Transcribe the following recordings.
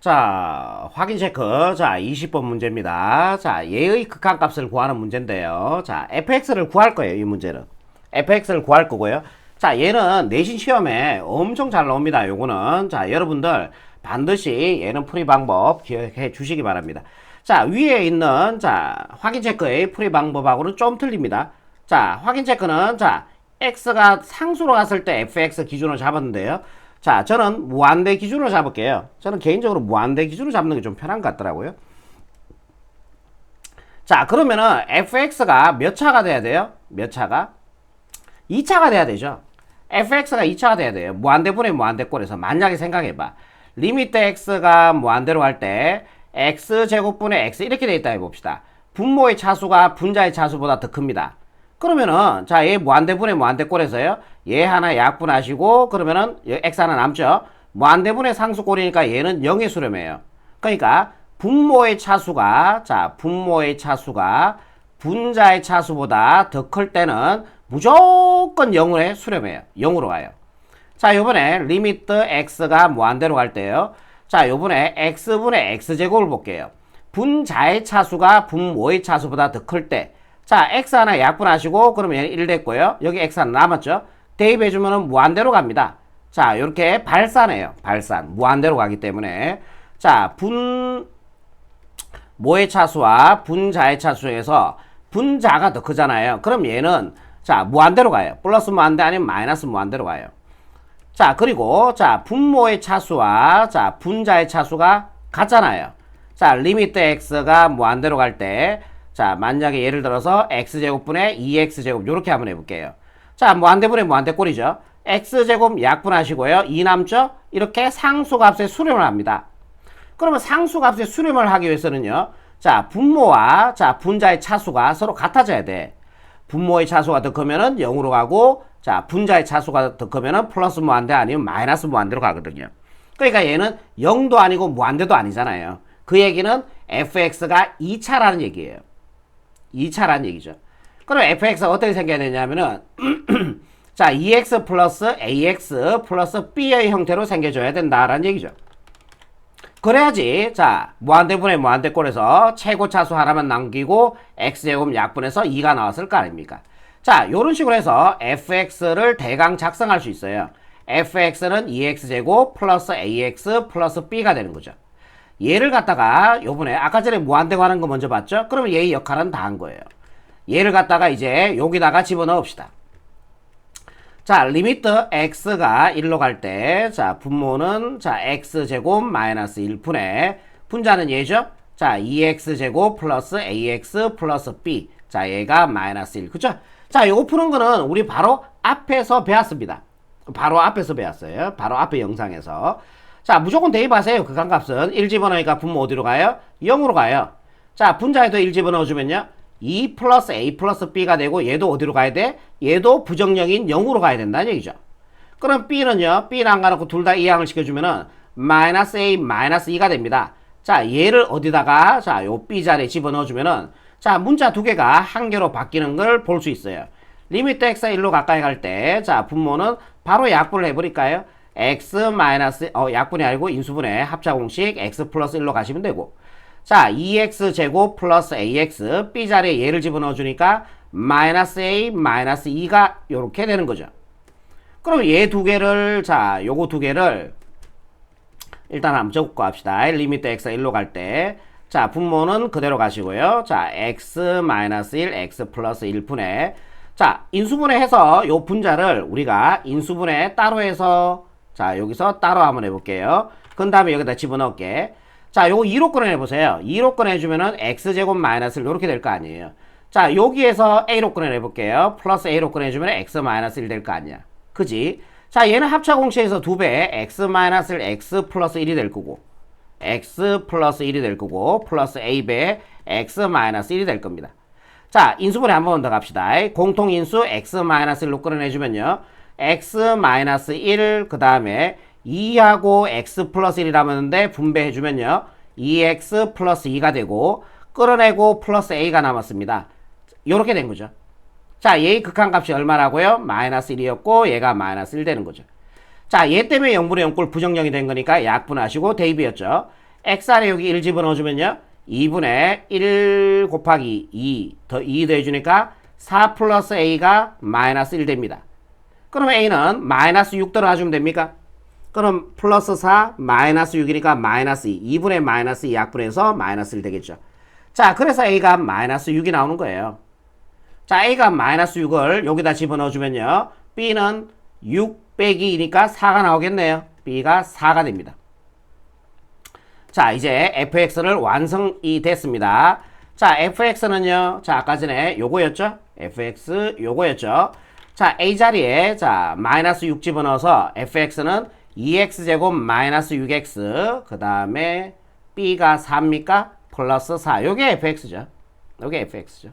자, 확인 체크. 자, 20번 문제입니다. 자, 얘의 극한값을 구하는 문제인데요. 자, fx를 구할 거예요, 이 문제는. fx를 구할 거고요. 자, 얘는 내신 시험에 엄청 잘 나옵니다. 요거는. 자, 여러분들 반드시 얘는 풀이 방법 기억해 주시기 바랍니다. 자, 위에 있는 자, 확인 체크의 풀이 방법하고는 좀 틀립니다. 자, 확인 체크는 자, x가 상수로 갔을 때 fx 기준으로 잡았는데요. 자, 저는 무한대 기준으로 잡을게요. 저는 개인적으로 무한대 기준으로 잡는 게 좀 편한 것 같더라고요. 자, 그러면은 fx가 몇 차가 돼야 돼요? 몇 차가? 2차가 돼야 되죠. fx가 2차가 돼야 돼요. 무한대분의 무한대꼴에서 만약에 생각해봐. 리미트 x가 무한대로 갈때 x제곱분의 x 이렇게 돼 있다 해봅시다. 분모의 차수가 분자의 차수보다 더 큽니다. 그러면은 자 얘 무한대분의 무한대꼴에서요. 얘 하나 약분하시고 그러면은 x 하나 남죠. 무한대분의 상수꼴이니까 얘는 0의 수렴이에요. 그러니까 분모의 차수가 자 분모의 차수가 분자의 차수보다 더 클 때는 무조건 0의 수렴이에요. 0으로 가요. 자, 요번에 리미트 x가 무한대로 갈 때요. 자, 요번에 x분의 x제곱을 볼게요. 분자의 차수가 분모의 차수보다 더 클 때. 자, x 하나 약분하시고 그러면 1 됐고요. 여기 x 하나 남았죠. 대입해주면 무한대로 갑니다. 자, 이렇게 발산해요. 발산. 무한대로 가기 때문에. 자, 분, 모의 차수와 분자의 차수 에서 분자가 더 크잖아요. 그럼 얘는 자, 무한대로 가요. 플러스 무한대 아니면 마이너스 무한대로 가요. 자, 그리고 자, 분모의 차수와 자, 분자의 차수가 같잖아요. 자, 리미트 x가 무한대로 갈 때, 자, 만약에 예를 들어서 x제곱분의 2x제곱 요렇게 한번 해볼게요. 자, 무한대분의 무한대꼴이죠. x제곱 약분하시고요. 2 남죠? 이렇게 상수값에 수렴을 합니다. 그러면 상수값에 수렴을 하기 위해서는요. 자, 분모와 자, 분자의 차수가 서로 같아져야 돼. 분모의 차수가 더 크면은 0으로 가고 자, 분자의 차수가 더 크면은 플러스 무한대 아니면 마이너스 무한대로 가거든요. 그러니까 얘는 0도 아니고 무한대도 아니잖아요. 그 얘기는 fx가 2차라는 얘기예요. 2차라는 얘기죠. 그럼 fx가 어떻게 생겨야 되냐면은 자, 2x 플러스 ax 플러스 b의 형태로 생겨줘야 된다라는 얘기죠. 그래야지 자 무한대분의 무한대꼴에서 최고차수 하나만 남기고 x제곱 약분해서 2가 나왔을 거 아닙니까? 자 요런 식으로 해서 fx를 대강 작성할 수 있어요. Fx는 2x제곱 플러스 ax 플러스 b가 되는 거죠. 얘를 갖다가 요번에 아까 전에 무한대 관한 거 먼저 봤죠? 그러면 얘의 역할은 다 한 거예요 얘를 갖다가 이제 여기다가 집어넣읍시다 자, 리미트 x가 1로 갈 때, 자, 분모는, 자, x제곱 마이너스 1분의, 분자는 얘죠? 자, 2x제곱 플러스 ax 플러스 b. 자, 얘가 마이너스 1. 그쵸? 자, 요거 푸는 거는 우리 바로 앞에서 배웠습니다. 바로 앞에서 배웠어요. 바로 앞에 영상에서. 자, 무조건 대입하세요. 극한값은. 1 집어넣으니까 분모 어디로 가요? 0으로 가요. 자, 분자에도 1 집어넣어주면요. 2 플러스 a 플러스 b가 되고 얘도 어디로 가야 돼? 얘도 부정령인 0으로 가야 된다는 얘기죠. 그럼 b는요. b는 안 가놓고 둘 다 이항을 시켜주면은 마이너스 a 마이너스 2가 됩니다. 자 얘를 어디다가 자요 b 자리에 집어넣어주면은 자 문자 두 개가 한 개로 바뀌는 걸 볼 수 있어요. 리미트 x가 1로 가까이 갈 때 자 분모는 바로 약분을 해버릴까요? x 마이너스 어 약분이 아니고 인수분해 합차 공식 x 플러스 1로 가시면 되고 자, 2x 제곱 플러스 ax b 자리에 얘를 집어넣어 주니까 마이너스 a 마이너스 2가 이렇게 되는 거죠. 그럼 얘 두 개를 자, 요거 두 개를 일단 한번 적고 합시다. 리미트 x가 1로 갈 때. 자, 분모는 그대로 가시고요. 자, x 마이너스 1, x 플러스 1분의 자, 인수분해 해서 요 분자를 우리가 인수분해 따로 해서 자, 여기서 따로 한번 해볼게요. 그 다음에 여기다 집어넣을게. 자, 요거 2로 꺼내보세요. 2로 꺼내주면은 x제곱 마이너스를 이렇게 될 거 아니에요. 자, 여기에서 a로 꺼내볼게요. 플러스 a로 꺼내주면 x 마이너스 1 될 거 아니야. 그지? 자, 얘는 합차 공식에서 2배 x 마이너스 1 x 플러스 1이 될 거고 x 플러스 1이 될 거고 플러스 a배 x 마이너스 1이 될 겁니다. 자, 인수분해 한 번 더 갑시다. 공통인수 x 마이너스 1로 끌어내주면요. x 마이너스 1, 그 다음에 2하고 x 플러스 1이라는데 분배해주면요. 2x 플러스 2가 되고 끌어내고 플러스 a가 남았습니다. 이렇게 된 거죠. 자, 얘의 극한값이 얼마라고요? 마이너스 1이었고 얘가 마이너스 1 되는 거죠. 자, 얘 때문에 0분의 0꼴 부정령이 된 거니까 약분하시고 대입이었죠. x 아래 여기 1 집어넣어주면요. 2분의 1 곱하기 2, 더 2 더해주니까 4 플러스 a가 마이너스 1 됩니다. 그러면 a는 마이너스 6 들어가주면 됩니까? 그럼 플러스 4 마이너스 6이니까 마이너스 2 2분의 마이너스 2 약분해서 마이너스 1 되겠죠. 자 그래서 a가 마이너스 6이 나오는 거예요. 자 a가 마이너스 6을 여기다 집어넣어 주면요. B는 6 빼기 2니까 4가 나오겠네요. B가 4가 됩니다. 자 이제 fx를 완성이 됐습니다. 자 fx는요. 자 아까 전에 요거였죠? Fx 요거였죠? 자 a 자리에 자 마이너스 6 집어넣어서 fx는 2x제곱 마이너스 6x 그 다음에 b가 4입니까? 플러스 4 요게 fx죠. 요게 fx죠.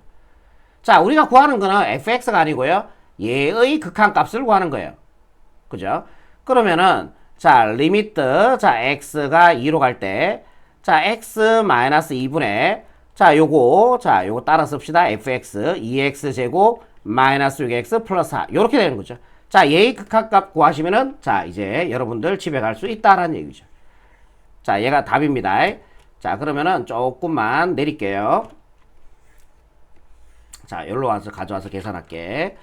자 우리가 구하는 거는 fx가 아니고요. 얘의 극한값을 구하는 거예요. 그죠? 그러면은 자 리미트 자 x가 2로 갈 때 자 x 마이너스 2분의 자 요거 자 요거 따라 씁시다. fx 2x 제곱 마이너스 6x 플러스 4 요렇게 되는 거죠 자, 얘의 극한값 구하시면은 자, 이제 여러분들 집에 갈 수 있다라는 얘기죠. 자, 얘가 답입니다. 자, 그러면은 조금만 내릴게요. 자, 여기로 와서 가져와서 계산할게.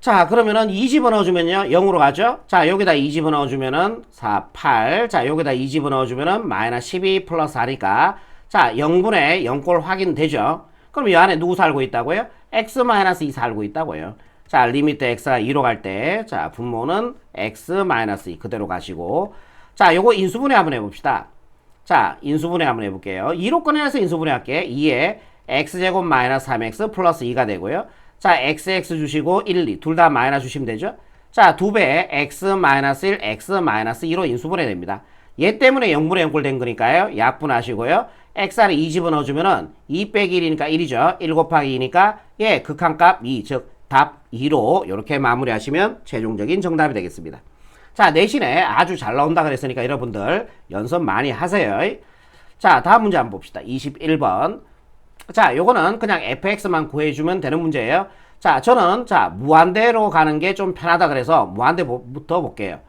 자, 그러면은 2 집어 넣어주면요. 0으로 가죠? 자, 여기다 2 집어 넣어주면은 4, 8. 자, 여기다 2 집어 넣어주면은 마이너스 12 플러스 4니까 자, 0분의 0꼴 확인되죠? 그럼 이 안에 누구 살고 있다고요? x 마이너스 2 살고 있다고요. 자, 리미트 x가 2로 갈 때, 자, 분모는 x 마이너스 2 그대로 가시고, 자, 요거 인수분해 한번 해봅시다. 자, 인수분해 한번 해볼게요. 2로 꺼내서 인수분해 할게. 2에 x제곱 마이너스 3x 플러스 2가 되고요. 자, xx 주시고 1, 2. 둘 다 마이너스 주시면 되죠. 자, 두 배에 x 마이너스 1, x 마이너스 2로 인수분해 됩니다. 얘 때문에 0분의 0꼴 된 거니까요. 약분하시고요. x 안에 2 집어넣어주면은 2 빼기 1이니까 1이죠. 1 곱하기 2니까 얘 극한값 2, 즉 답 2로 이렇게 마무리하시면 최종적인 정답이 되겠습니다. 자, 내신에 아주 잘 나온다 그랬으니까 여러분들 연습 많이 하세요. 자, 다음 문제 한번 봅시다. 21번. 자, 요거는 그냥 fx만 구해주면 되는 문제예요. 자, 저는 자, 무한대로 가는 게 좀 편하다 그래서 무한대부터 볼게요.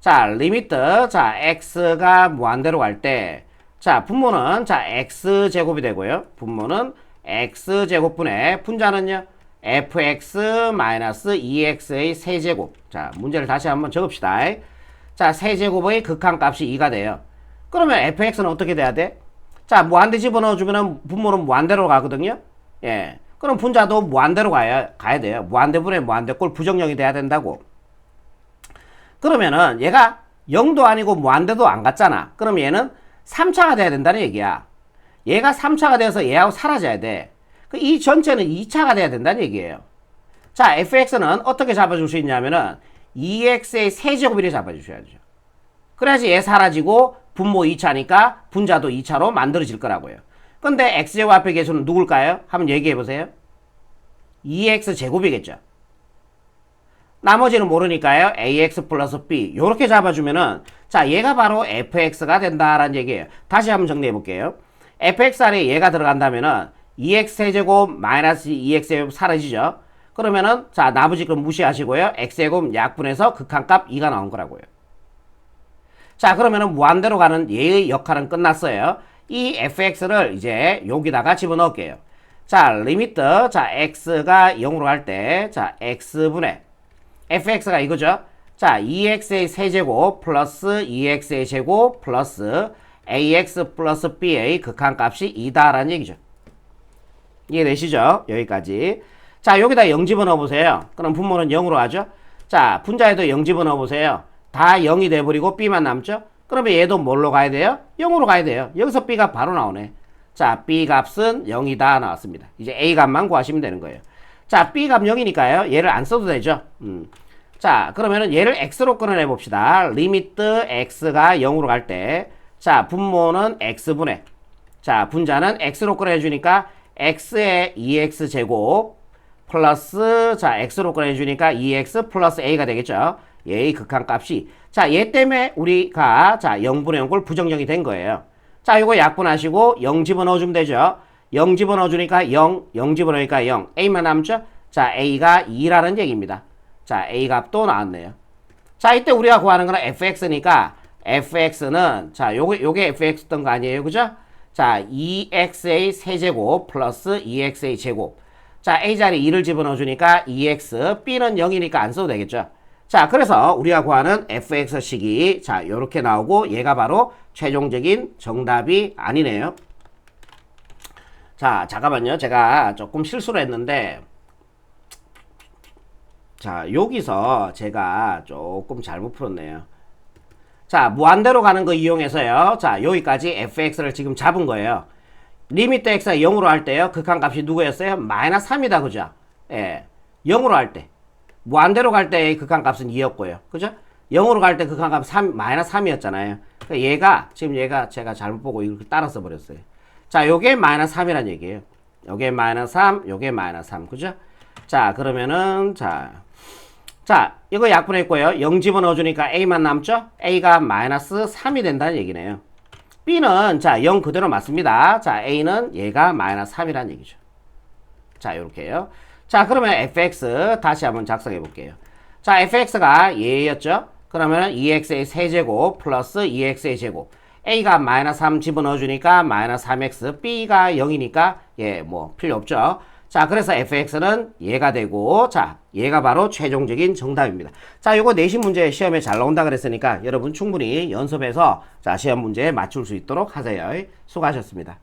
자, 리미트 자, x가 무한대로 갈 때 자, 분모는 자, x제곱이 되고요. 분모는 x제곱분의 분자는요. Fx-2x의 세제곱. 자, 문제를 다시 한번 적읍시다. 자, 세제곱의 극한값이 2가 돼요. 그러면 fx는 어떻게 돼야 돼? 자, 무한대 집어넣어주면 분모는 무한대로 가거든요. 예. 그럼 분자도 무한대로 가야, 가야 돼요. 무한대분의 무한대꼴 부정형이 돼야 된다고. 그러면은 얘가 0도 아니고 무한대도 안 갔잖아. 그럼 얘는 3차가 돼야 된다는 얘기야. 얘가 3차가 돼서 얘하고 사라져야 돼. 그 이 전체는 2차가 돼야 된다는 얘기예요. 자, fx는 어떻게 잡아줄 수 있냐면은 2x의 세제곱이래 잡아주셔야죠. 그래야지 얘 사라지고 분모 2차니까 분자도 2차로 만들어질 거라고요. 근데 x제곱 앞에 계수는 누굴까요? 한번 얘기해 보세요. 2x 제곱이겠죠. 나머지는 모르니까요. ax 플러스 b 이렇게 잡아주면은 자 얘가 바로 fx가 된다라는 얘기예요. 다시 한번 정리해 볼게요. fx 안에 얘가 들어간다면은 2x 세제곱 마이너스 2x제곱 사라지죠. 그러면은 자 나머지 건 무시하시고요. x제곱 약분해서 극한값 2가 나온 거라고요. 자 그러면은 무한대로 가는 얘의 역할은 끝났어요. 이 fx를 이제 여기다가 집어넣을게요. 자 리미트 자 x가 0으로 갈 때 자 x분의 fx가 이거죠. 자 2x의 세제곱 플러스 2x의 제곱 플러스 ax 플러스 b의 극한값이 2다라는 얘기죠. 이해되시죠? 여기까지. 자, 여기다 0 집어넣어 보세요. 그럼 분모는 0으로 하죠? 자, 분자에도 0 집어넣어 보세요. 다 0이 돼버리고 b만 남죠? 그러면 얘도 뭘로 가야 돼요? 0으로 가야 돼요. 여기서 b가 바로 나오네. 자, b 값은 0이다 나왔습니다. 이제 a 값만 구하시면 되는 거예요. 자, b 값 0이니까요. 얘를 안 써도 되죠? 음. 자, 그러면은 얘를 x로 끊어내 봅시다. 리미트 x가 0으로 갈 때, 자, 분모는 x분의, 자, 분자는 x로 끊어내 주니까 x의 2x 제곱 플러스 자 x로 꺼내주니까 2x 플러스 a가 되겠죠. 얘의 극한값이 자 얘 때문에 우리가 자 0분의 0꼴 부정형이 된 거예요. 자 이거 약분하시고 0 집어넣어주면 되죠. 0 집어넣어주니까 0, 0 집어넣으니까 0, a만 남죠. 자 a가 2라는 얘기입니다. 자 a 값도 나왔네요. 자 이때 우리가 구하는 거는 fx니까 fx는 자 요게 요게 fx던 거 아니에요 그죠 자 2xa 세제곱 플러스 2xa 제곱. 자 a 자리 2를 집어넣어 주니까 2x b는 0이니까 안 써도 되겠죠? 자 그래서 우리가 구하는 fx식이 자 요렇게 나오고 얘가 바로 최종적인 정답이 아니네요. 자 잠깐만요. 제가 조금 실수를 했는데 자, 여기서 제가 조금 잘못 풀었네요. 자, 무한대로 가는 거 이용해서요. 자, 여기까지 fx를 지금 잡은 거예요. 리미트 x가 0으로 할 때요. 극한값이 누구였어요? 마이너스 3이다. 그죠? 예. 0으로 할 때. 무한대로 갈때 극한값은 2였고요. 그죠? 0으로 갈 때 극한값 3, 마이너스 3이었잖아요. 그러니까 얘가, 지금 얘가 제가 잘못 보고 이렇게 따라서 버렸어요. 자, 요게 마이너스 3이란 얘기예요. 요게 마이너스 3, 요게 마이너스 3. 그죠? 자, 그러면은, 자. 자, 이거 약분했고요. 0 집어넣어주니까 A만 남죠? A가 마이너스 3이 된다는 얘기네요. B는, 자, 0 그대로 맞습니다. 자, A는 얘가 마이너스 3이라는 얘기죠. 자, 요렇게요. 자, 그러면 fx 다시 한번 작성해 볼게요. 자, fx가 얘였죠? 그러면 2x의 세제곱 플러스 2x의 제곱. a가 마이너스 3 집어넣어 주니까 마이너스 3x, b가 0이니까 예, 뭐 필요 없죠. 자, 그래서 fx는 얘가 되고 자, 얘가 바로 최종적인 정답입니다. 자, 요거 내신 문제 시험에 잘 나온다 그랬으니까 여러분 충분히 연습해서 자, 시험 문제에 맞출 수 있도록 하세요. 수고하셨습니다.